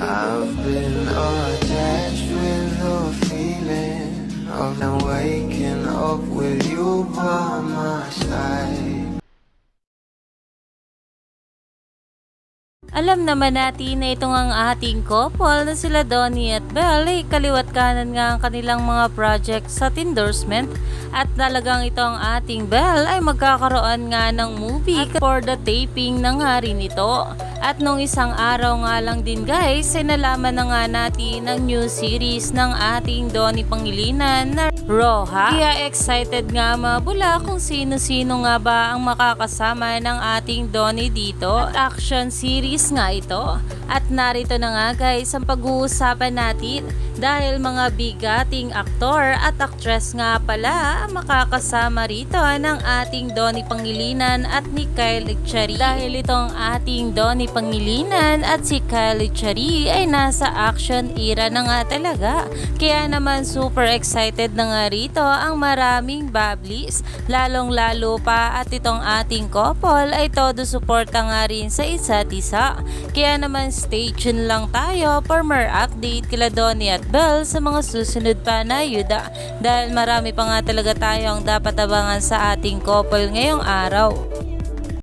I've been attached with the feeling of now waking up with you by my side. Alam naman natin na itong ang ating couple na sila Donnie at Belle ay kaliwat kanan nga ang kanilang mga projects at endorsement at talagang ito ang ating Belle ay magkakaroon nga ng movie for the taping na nga rin ito. At nung isang araw nga lang din guys ay nalaman na nga natin ang new series ng ating Donnie Pangilinan na Roha. Kaya excited nga mabula kung sino-sino nga ba ang makakasama ng ating Donnie dito. At action series nga ito. At narito na nga guys ang pag-uusapan natin dahil mga bigating aktor at actress nga pala ang makakasama rito ng ating Donnie Pangilinan at ni Kyle Echari. Dahil itong ating Donnie Pangilinan at si Kyle Echari ay nasa action era na nga talaga. Kaya naman super excited na nga rito ang maraming bablis. Lalong lalo pa at itong ating couple ay todo suporta nga rin sa isa't isa. Kaya naman stay tuned lang tayo for more update kila Donnie at Belle sa mga susunod pa na yuda. Dahil marami pa nga talaga tayong dapat abangan sa ating couple ngayong araw.